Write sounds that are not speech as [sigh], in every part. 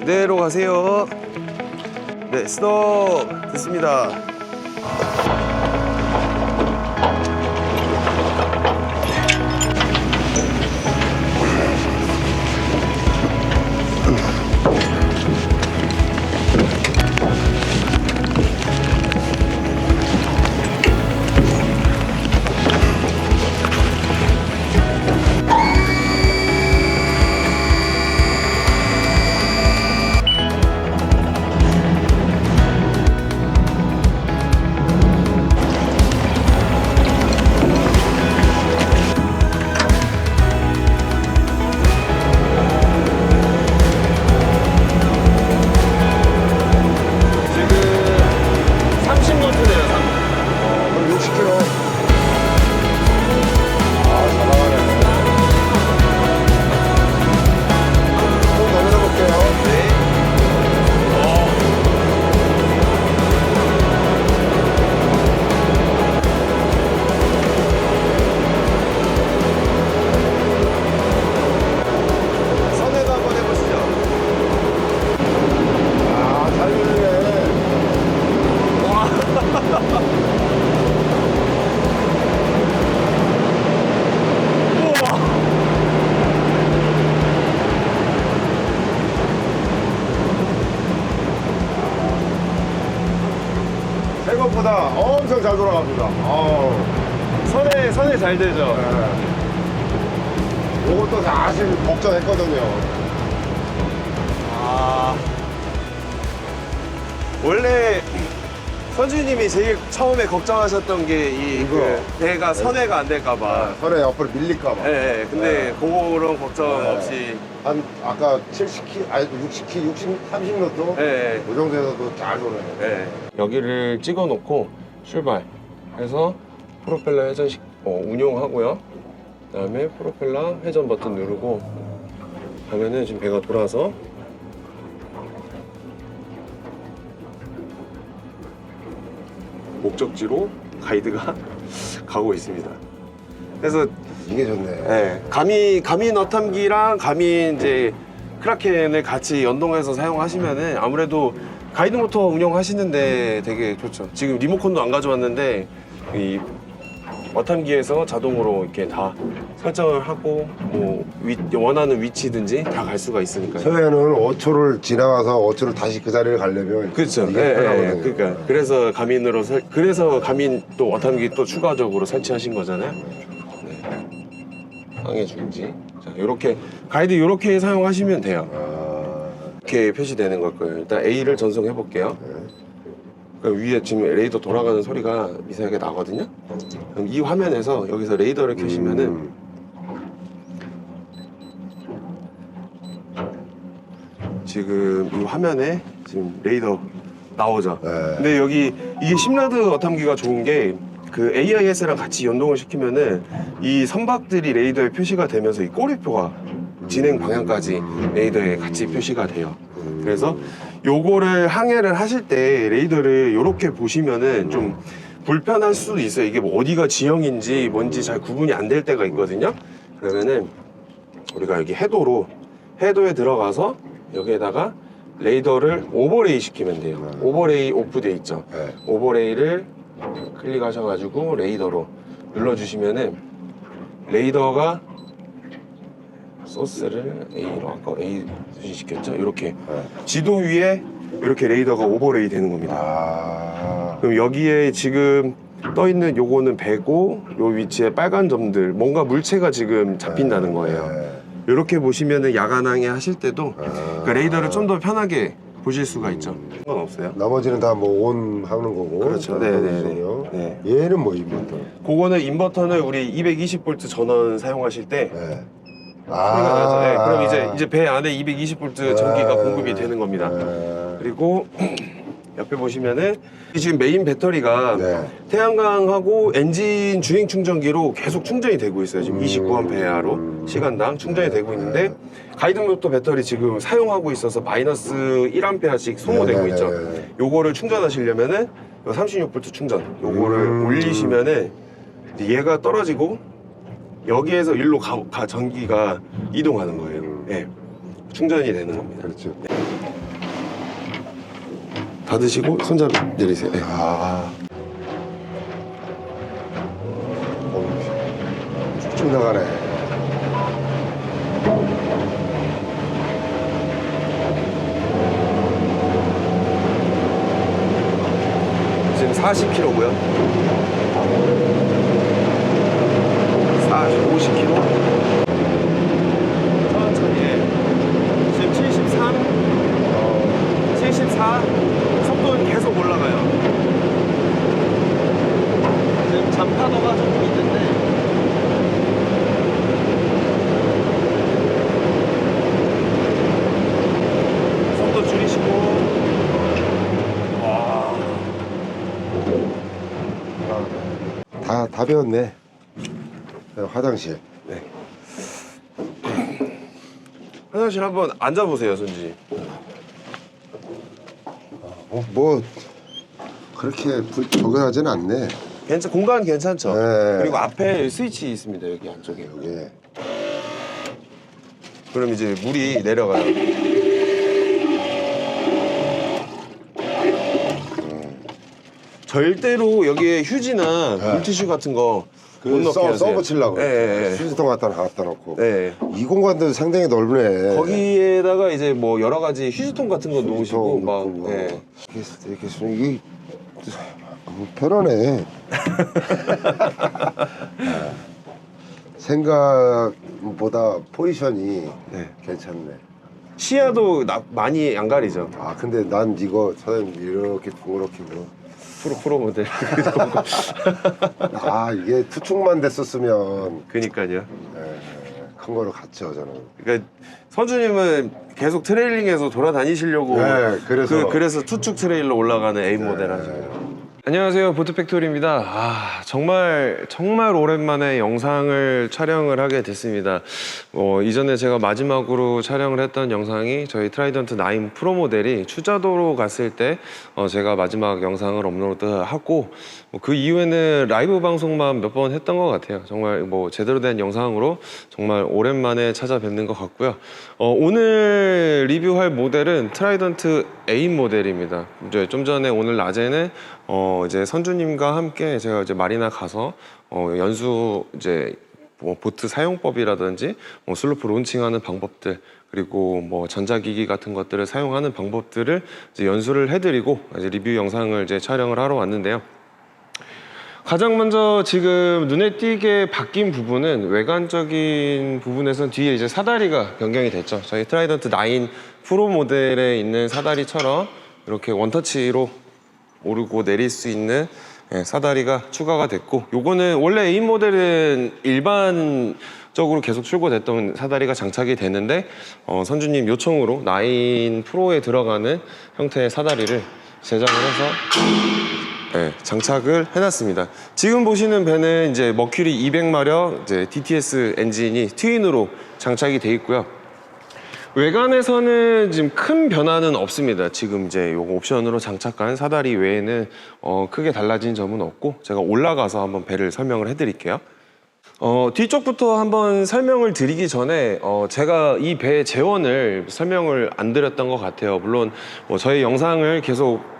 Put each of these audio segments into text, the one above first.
그대로 가세요. 네, 스톱. 됐습니다. 원래 선주님이 제일 처음에 걱정하셨던 게 이 이거. 그 배가 선회가 안 될까봐. 아, 설에 옆으로 밀릴까봐. 예, 예. 근데 네. 그런 걱정 네. 없이. 한 아까 70키, 아니 60키, 60, 30노트? 예, 예. 그 정도에서도 잘 도네요. 예. 여기를 찍어 놓고 출발. 해서 프로펠러 회전식 어, 운용하고요. 그다음에 프로펠러 회전 버튼 누르고 하면은 지금 배가 돌아서 목적지로 가이드가 [laughs] 가고 있습니다. 그래서 이게 좋네. 네, 가미 가미 너탐기랑 가미 이제 크라켄을 같이 연동해서 사용하시면은 아무래도 가이드 모터 운영하시는데 되게 좋죠. 지금 리모컨도 안 가져왔는데 이 어탐기에서 자동으로 이렇게 다 설정을 하고 뭐 위- 원하는 위치든지 다 갈 수가 있으니까요. 서해는 5초를 지나가서 5초를 다시 그 자리를 가려면 그렇죠. 이게 예, 예, 편하거든요. 그러니까 그래서 가민으로 설, 그래서 가민 또 어탐기 또 추가적으로 설치하신 거잖아요. 네. 항해 중지. 자, 이렇게 가이드 이렇게 사용하시면 돼요. 아, 이렇게 표시되는 걸 거예요. 일단 A를 전송해 볼게요. 네. 그럼 위에 지금 레이더 돌아가는 소리가 미세하게 나거든요. 그럼 이 화면에서 여기서 레이더를 켜시면은 음, 지금 이 화면에 지금 레이더 나오죠. 네. 근데 여기 이게 심라드 어탐기가 좋은 게 그 AIS랑 같이 연동을 시키면은 이 선박들이 레이더에 표시가 되면서 이 꼬리표가 진행 방향까지 레이더에 같이 표시가 돼요. 그래서 요거를 항해를 하실 때 레이더를 이렇게 보시면은 좀 불편할 수도 있어요. 이게 뭐 어디가 지형인지 뭔지 잘 구분이 안 될 때가 있거든요. 그러면은 우리가 여기 해도로 해도에 들어가서 여기에다가 레이더를 오버레이 시키면 돼요. 오버레이 오프돼 있죠. 네. 오버레이를 클릭하셔가지고 레이더로 눌러주시면은 레이더가 소스를 A로 아까 A 수신시켰죠? 이렇게 네. 지도 위에 이렇게 레이더가 오버레이 되는 겁니다. 아, 그럼 여기에 지금 떠 있는 요거는 배고 요 위치에 빨간 점들 뭔가 물체가 지금 잡힌다는 거예요. 네. 이렇게 보시면은 야간 항해 하실 때도 아. 그러니까 레이더를 좀 더 편하게 보실 수가 있죠. 상관없어요. 나머지는 다 뭐 온 하는 거고. 그렇죠. 다 네, 네. 네. 얘는 뭐 이부터? 그거는 인버터는 우리 220V 전원 사용하실 때 네. 소리가 나죠. 네, 그럼 이제 이제 배 안에 220V 전기가 네. 공급이 되는 겁니다. 네. 그리고 [clears throat] 옆에 보시면은 이 지금 메인 배터리가 네. 태양광하고 엔진 주행 충전기로 계속 충전이 되고 있어요. 지금 29A로 시간당 충전이 되고 있는데 가이드 모터 배터리 지금 사용하고 있어서 마이너스 1A씩 소모되고 네, 있죠. 네, 네. 요거를 충전하시려면은 36V 충전 요거를 음. 올리시면은 얘가 떨어지고 여기에서 일로 가, 가 전기가 이동하는 거예요. 예, 충전이 되는 겁니다. 그렇죠. 닫으시고 손잡이 내리세요. 예. 아. 어우, 쭉쭉 나가네. 지금 40km고요. 40, 50km. 천천히 해. 지금 73, 74. 속도는 계속 올라가요. 지금 잠파도가 조금 있는데. 속도 줄이시고. 와. 다, 다 배웠네. 네, 화장실. 네. 화장실 한번 앉아보세요, 손지. 어, 뭐, 그렇게 불, 저근하진 않네. 괜찮, 공간 괜찮죠? 네. 그리고 앞에 스위치 있습니다, 여기 안쪽에. 여기. 그럼 이제 물이 내려가요. 절대로 여기에 휴지나 네. 물티슈 같은 거못 그 써, 하세요. 써 붙이려고. 예, 예, 예. 휴지통 갖다 갖다 놓고. 네. 이 공간도 상당히 넓네. 거기에다가 이제 뭐 여러 가지 휴지통 같은 거 놓으시고 휴지통 막 놓고 뭐. 예. 이렇게 이렇게 쓰면 이게 뭐 편하네. [laughs] 아, 생각보다 포지션이 네. 괜찮네. 시야도 나- 많이 안 가리죠. 아 근데 난 이거 사장님 이렇게 동그랗게 뭐. 프로 프로 모델. 아 이게 투축만 됐었으면 그니까요. 예, 큰 거로 갔죠 저는. 그러니까 선주님은 계속 트레일링해서 돌아다니시려고 네, 그래서- 그, 래서 투축 트레일러 올라가는 A 모델 하시고요. 안녕하세요 보트팩토리입니다. 아 정말 정말 오랜만에 영상을 촬영을 하게 됐습니다. 어, 이전에 제가 마지막으로 촬영을 했던 영상이 저희 트라이던트 9 프로 모델이 추자도로 갔을 때 어, 제가 마지막 영상을 업로드하고 뭐 그 이후에는 라이브 방송만 몇 번 했던 것 같아요. 정말 뭐 제대로 된 영상으로 정말 오랜만에 찾아뵙는 것 같고요. 어, 오늘 리뷰할 모델은 트라이던트 A 모델입니다. 이제 좀 전에 오늘 낮에는 어, 이제 선주님과 함께 제가 이제 마리나 가서 어, 연수 이제 뭐 보트 사용법이라든지 뭐 슬로프 론칭하는 방법들 그리고 뭐 전자기기 같은 것들을 사용하는 방법들을 이제 연수를 해드리고 이제 리뷰 영상을 이제 촬영을 하러 왔는데요. 가장 먼저 지금 눈에 띄게 바뀐 부분은 외관적인 부분에선 뒤에 이제 사다리가 변경이 됐죠. 저희 트라이던트 9 프로 모델에 있는 사다리처럼 이렇게 원터치로 오르고 내릴 수 있는 예, 사다리가 추가가 됐고 요거는 원래 A 모델은 일반 적으로 계속 출고됐던 사다리가 장착이 되는데 어, 선주님 요청으로 9 프로에 들어가는 형태의 사다리를 제작을 해서 네, 장착을 해놨습니다. 지금 보시는 배는 이제 머큐리 200마력 이제 DTS 엔진이 트윈으로 장착이 돼 있고요. 외관에서는 지금 큰 변화는 없습니다. 지금 이제 요거 옵션으로 장착한 사다리 외에는 어, 크게 달라진 점은 없고 제가 올라가서 한번 배를 설명을 해드릴게요. 어, 뒤쪽부터 한번 설명을 드리기 전에 어, 제가 이 배의 재원을 설명을 안 드렸던 것 같아요. 물론 뭐 저희 영상을 계속 버-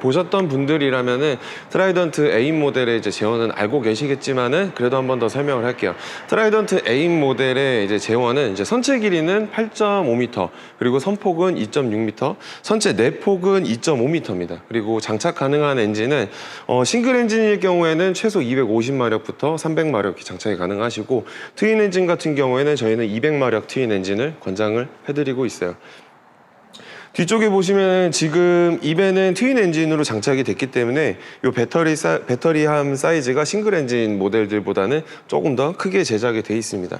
보셨던 분들이라면은 트라이던트 에임 모델의 이제 재원은 알고 계시겠지만은 그래도 한 번 더 설명을 할게요. 트라이던트 에임 모델의 이제 재원은 이제 선체 길이는 8.5m 그리고 선폭은 2.6m, 선체 내폭은 2.5m입니다. 그리고 장착 가능한 엔진은 어, 싱글 엔진일 경우에는 최소 250마력부터 300마력 이렇게 장착이 가능하시고 트윈 엔진 같은 경우에는 저희는 200마력 트윈 엔진을 권장을 해드리고 있어요. 뒤쪽에 보시면 지금 이 배는 트윈 엔진으로 장착이 됐기 때문에 이 배터리 사, 배터리함 사이즈가 싱글 엔진 모델들보다는 조금 더 크게 제작이 돼 있습니다.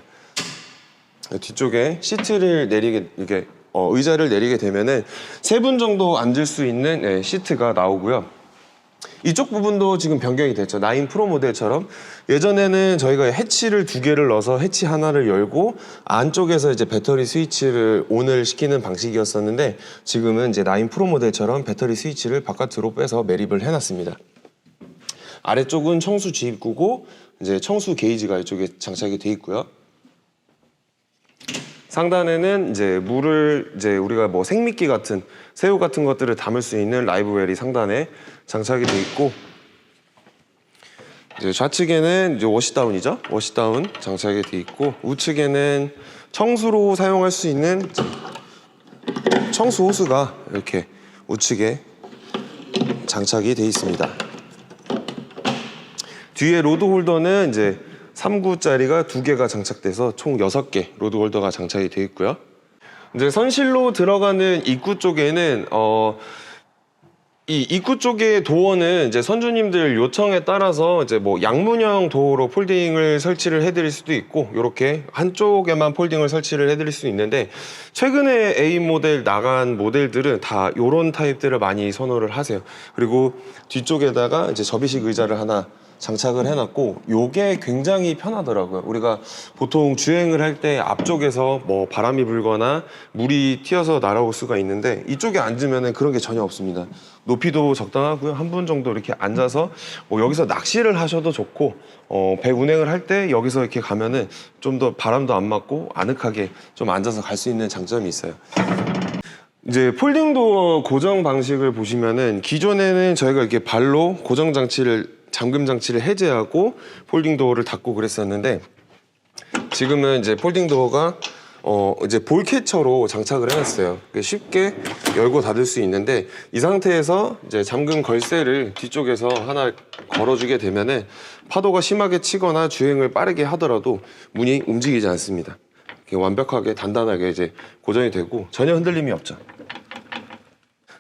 뒤쪽에 시트를 내리게 이게 어, 의자를 내리게 되면은 세 분 정도 앉을 수 있는 예, 시트가 나오고요. 이쪽 부분도 지금 변경이 됐죠. 9 프로 모델처럼 예전에는 저희가 해치를 두 개를 넣어서 해치 하나를 열고 안쪽에서 이제 배터리 스위치를 온을 시키는 방식이었었는데 지금은 이제 9 프로 모델처럼 배터리 스위치를 바깥으로 빼서 매립을 해놨습니다. 아래쪽은 청수 주입구고 이제 청수 게이지가 이쪽에 장착이 돼 있고요. 상단에는 이제 물을 이제 우리가 뭐 생미끼 같은 새우 같은 것들을 담을 수 있는 라이브웰이 상단에 장착이 돼 있고 이제 좌측에는 이제 워시다운이죠. 워시다운 장착이 돼 있고 우측에는 청수로 사용할 수 있는 청수 호스가 이렇게 우측에 장착이 돼 있습니다. 뒤에 로드 홀더는 이제 3구짜리가 두 개가 장착돼서 총 6개 로드 홀더가 장착이 되어 있고요. 이제 선실로 들어가는 입구 쪽에는 어, 이 입구 쪽의 도어는 이제 선주님들 요청에 따라서 이제 뭐 양문형 도어로 폴딩을 설치를 해드릴 수도 있고 이렇게 한쪽에만 폴딩을 설치를 해드릴 수 있는데 최근에 A 모델 나간 모델들은 다 이런 타입들을 많이 선호를 하세요. 그리고 뒤쪽에다가 이제 접이식 의자를 하나 장착을 해놨고 요게 굉장히 편하더라고요. 우리가 보통 주행을 할 때 앞쪽에서 뭐 바람이 불거나 물이 튀어서 날아올 수가 있는데 이쪽에 앉으면은 그런 게 전혀 없습니다. 높이도 적당하고요. 한 분 정도 이렇게 앉아서 뭐 여기서 낚시를 하셔도 좋고 어, 배 운행을 할 때 여기서 이렇게 가면은 좀 더 바람도 안 맞고 아늑하게 좀 앉아서 갈 수 있는 장점이 있어요. 이제 폴딩 도어 고정 방식을 보시면은 기존에는 저희가 이렇게 발로 고정 장치를 잠금 장치를 해제하고 폴딩 도어를 닫고 그랬었는데 지금은 이제 폴딩 도어가 어 이제 볼 캐처로 장착을 해놨어요. 쉽게 열고 닫을 수 있는데 이 상태에서 이제 잠금 걸쇠를 뒤쪽에서 하나 걸어주게 되면은 파도가 심하게 치거나 주행을 빠르게 하더라도 문이 움직이지 않습니다. 완벽하게 단단하게 이제 고정이 되고 전혀 흔들림이 없죠.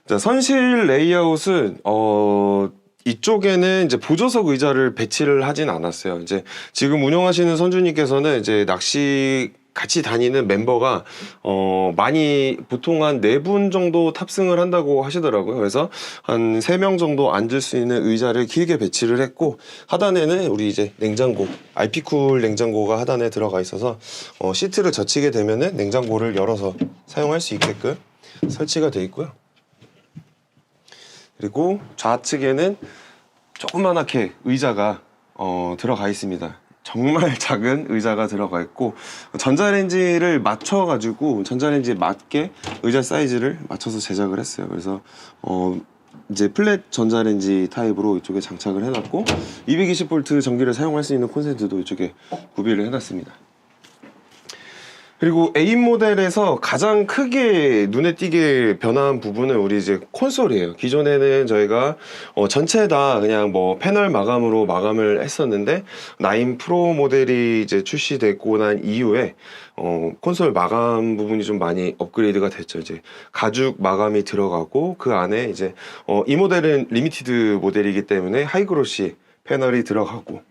자, 선실 레이아웃은 어 이쪽에는 이제 보조석 의자를 배치를 하진 않았어요. 이제 지금 운영하시는 선주님께서는 이제 낚시 같이 다니는 멤버가 어 많이 보통 한 네 분 정도 탑승을 한다고 하시더라고요. 그래서 한 세 명 정도 앉을 수 있는 의자를 길게 배치를 했고 하단에는 우리 이제 냉장고 알피쿨 냉장고가 하단에 들어가 있어서 어 시트를 젖히게 되면은 냉장고를 열어서 사용할 수 있게끔 설치가 돼 있고요. 그리고 좌측에는 조그만하게 의자가 어, 들어가 있습니다. 정말 [laughs] 작은 의자가 들어가 있고 전자레인지를 맞춰 가지고 전자레인지에 맞게 의자 사이즈를 맞춰서 제작을 했어요. 그래서 어 이제 플랫 전자레인지 타입으로 이쪽에 장착을 해놨고 220V 전기를 사용할 수 있는 콘센트도 이쪽에 구비를 해놨습니다. 그리고 A 모델에서 가장 크게 눈에 띄게 변한 부분은 우리 이제 콘솔이에요. 기존에는 저희가 어, 전체 다 그냥 뭐 패널 마감으로 마감을 했었는데 9 프로 모델이 이제 출시됐고 난 이후에 어, 콘솔 마감 부분이 좀 많이 업그레이드가 됐죠. 이제 가죽 마감이 들어가고 그 안에 이제 어, 이 모델은 리미티드 모델이기 때문에 하이그로시 패널이 들어가고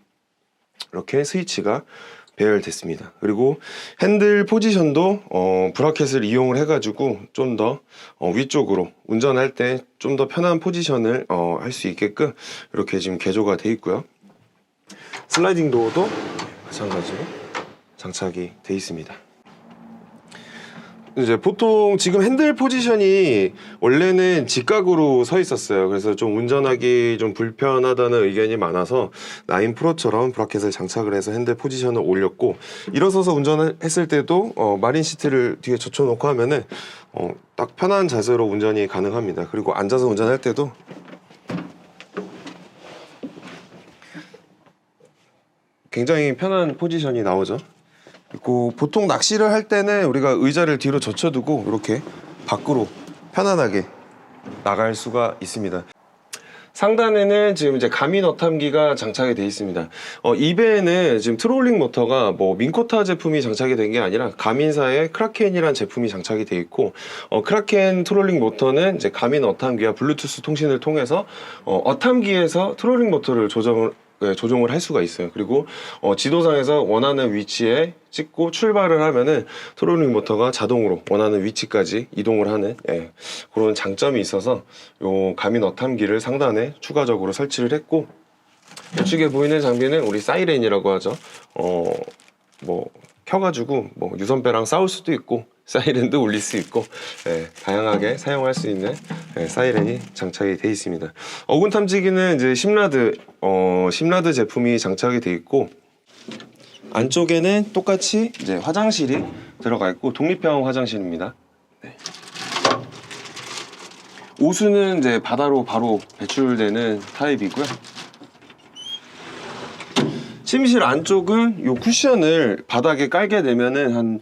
이렇게 스위치가 배열됐습니다. 그리고 핸들 포지션도 어, 브라켓을 이용을 해가지고 좀더 어, 위쪽으로 운전할 때 좀 더 편한 포지션을 어, 할 수 있게끔 이렇게 지금 개조가 돼 있고요. 슬라이딩 도어도 마찬가지로 장착이 돼 있습니다. 이제 보통 지금 핸들 포지션이 원래는 직각으로 서 있었어요. 그래서 좀 운전하기 좀 불편하다는 의견이 많아서 9 프로처럼 브라켓을 장착을 해서 핸들 포지션을 올렸고 일어서서 운전을 했을 때도 어, 마린 시트를 뒤에 젖혀놓고 하면은 어, 딱 편한 자세로 운전이 가능합니다. 그리고 앉아서 운전할 때도 굉장히 편한 포지션이 나오죠. 그리고 보통 낚시를 할 때는 우리가 의자를 뒤로 젖혀두고 이렇게 밖으로 편안하게 나갈 수가 있습니다. 상단에는 지금 이제 가민 어탐기가 장착이 되어 있습니다. 어, 이 배에는 지금 트롤링 모터가 뭐 민코타 제품이 장착이 된 게 아니라 가민사의 크라켄이라는 제품이 장착이 되어 있고 어, 크라켄 트롤링 모터는 이제 가민 어탐기와 블루투스 통신을 통해서 어, 어탐기에서 트롤링 모터를 조정을 네, 조종을 할 수가 있어요. 그리고 어, 지도상에서 원하는 위치에 찍고 출발을 하면은 트롤링 모터가 자동으로 원하는 위치까지 이동을 하는 예, 그런 장점이 있어서 요 가민 어탐기를 상단에 추가적으로 설치를 했고 우측에 보이는 장비는 우리 사이렌이라고 하죠. 어, 뭐 켜가지고 뭐 유선배랑 싸울 수도 있고 사이렌도 울릴 수 있고 예, 다양하게 사용할 수 있는 예, 사이렌이 장착이 돼 있습니다. 어군 탐지기는 이제 심라드 어, 심라드 제품이 장착이 돼 있고 안쪽에는 똑같이 이제 화장실이 들어가 있고 독립형 화장실입니다. 네. 오수는 이제 바다로 바로 배출되는 타입이고요. 침실 안쪽은 요 쿠션을 바닥에 깔게 되면은 한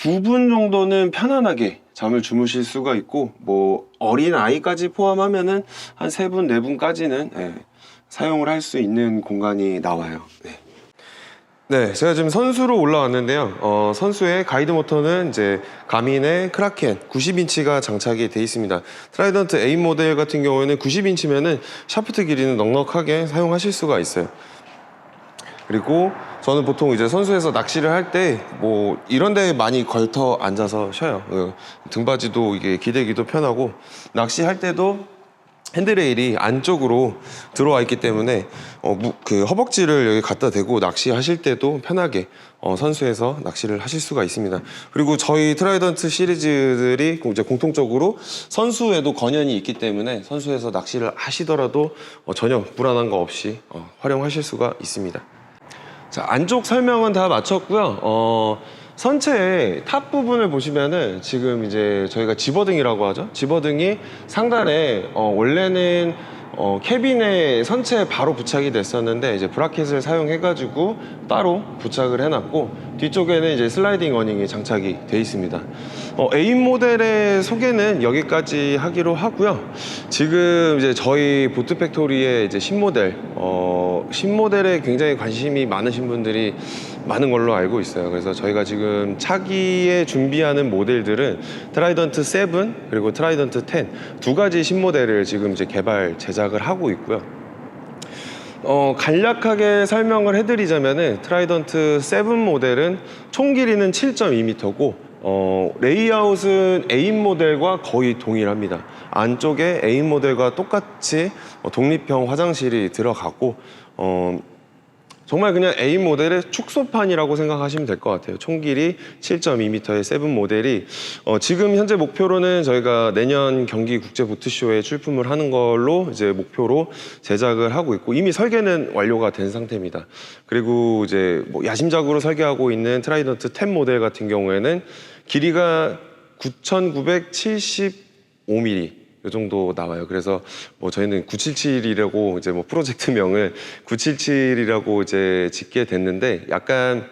두 분 정도는 편안하게 잠을 주무실 수가 있고 뭐 어린 아이까지 포함하면은 한 세 분 네 분까지는 예, 사용을 할 수 있는 공간이 나와요. 네. 네, 제가 지금 선수로 올라왔는데요. 어, 선수의 가이드 모터는 이제 가민의 크라켄 90인치가 장착이 돼 있습니다. 트라이던트 A 모델 같은 경우에는 90인치면은 샤프트 길이는 넉넉하게 사용하실 수가 있어요. 그리고 저는 보통 이제 선수에서 낚시를 할 때 뭐 이런 데 많이 걸터 앉아서 쉬어요. 그 등받이도 이게 기대기도 편하고 낚시할 때도 핸드레일이 안쪽으로 들어와 있기 때문에 어, 무- 그 허벅지를 여기 갖다 대고 낚시하실 때도 편하게 어, 선수에서 낚시를 하실 수가 있습니다. 그리고 저희 트라이던트 시리즈들이 이제 공통적으로 선수에도 건연이 있기 때문에 선수에서 낚시를 하시더라도 어, 전혀 불안한 거 없이 어, 활용하실 수가 있습니다. 자, 안쪽 설명은 다 마쳤고요. 어, 선체의 탑 부분을 보시면은 지금 이제 저희가 집어등이라고 하죠. 집어등이 상단에 어, 원래는 어, 캐빈에 선체에 바로 부착이 됐었는데 이제 브라켓을 사용해가지고 따로 부착을 해놨고 뒤쪽에는 이제 슬라이딩 어닝이 장착이 돼 있습니다. 어, A 모델의 소개는 여기까지 하기로 하고요. 지금 이제 저희 보트 팩토리의 이제 신모델, 어, 신모델에 굉장히 관심이 많으신 분들이 많은 걸로 알고 있어요. 그래서 저희가 지금 차기에 준비하는 모델들은 트라이던트 7 그리고 트라이던트 10 두 가지 신모델을 지금 이제 개발 제작을 하고 있고요. 어, 간략하게 설명을 해드리자면은 트라이던트 7 모델은 총 길이는 7.2m고 어, 레이아웃은 A 모델과 거의 동일합니다. 안쪽에 A 모델과 똑같이 어, 독립형 화장실이 들어가고 어, 정말 그냥 A 모델의 축소판이라고 생각하시면 될 것 같아요. 총 길이 7.2m의 세븐 모델이 어, 지금 현재 목표로는 저희가 내년 경기 국제 보트쇼에 출품을 하는 걸로 이제 목표로 제작을 하고 있고 이미 설계는 완료가 된 상태입니다. 그리고 이제 뭐 야심작으로 설계하고 있는 트라이던트 10 모델 같은 경우에는 길이가 9,975mm 이 정도 나와요. 그래서 뭐 저희는 977이라고 이제 뭐 프로젝트명을 977이라고 이제 짓게 됐는데 약간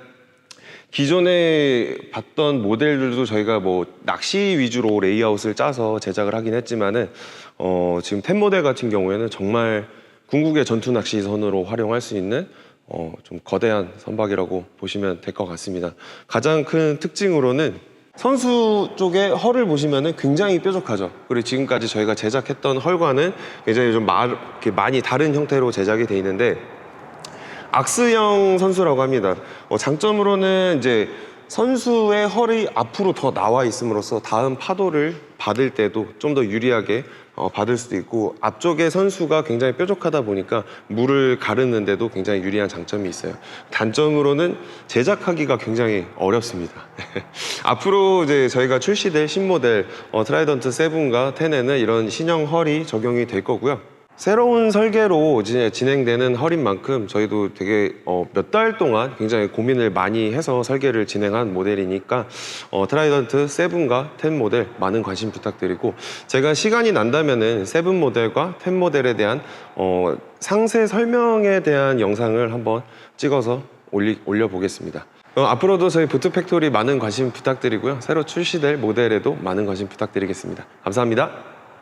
기존에 봤던 모델들도 저희가 뭐 낚시 위주로 레이아웃을 짜서 제작을 하긴 했지만은 어 지금 템 모델 같은 경우에는 정말 궁극의 전투 낚시 선으로 활용할 수 있는 어 좀 거대한 선박이라고 보시면 될 것 같습니다. 가장 큰 특징으로는 선수 쪽의 헐을 보시면은 굉장히 뾰족하죠. 그리고 지금까지 저희가 제작했던 헐과는 굉장히 좀 마, 이렇게 많이 다른 형태로 제작이 돼 있는데 악스형 선수라고 합니다. 어, 장점으로는 이제 선수의 헐이 앞으로 더 나와 있음으로써 다음 파도를 받을 때도 좀 더 유리하게 어, 받을 수도 있고 앞쪽에 선수가 굉장히 뾰족하다 보니까 물을 가르는데도 굉장히 유리한 장점이 있어요. 단점으로는 제작하기가 굉장히 어렵습니다. [laughs] 앞으로 이제 저희가 출시될 신모델 어, 트라이던트 7과 10에는 이런 신형 헐이 적용이 될 거고요. 새로운 설계로 진행되는 헐인 만큼 저희도 되게 어, 몇 달 동안 굉장히 고민을 많이 해서 설계를 진행한 모델이니까 어, 트라이던트 7과 10 모델 많은 관심 부탁드리고 제가 시간이 난다면은 7 모델과 10 모델에 대한 어, 상세 설명에 대한 영상을 한번 찍어서 올리, 올려보겠습니다. 어, 앞으로도 저희 보트 팩토리 많은 관심 부탁드리고요. 새로 출시될 모델에도 많은 관심 부탁드리겠습니다. 감사합니다.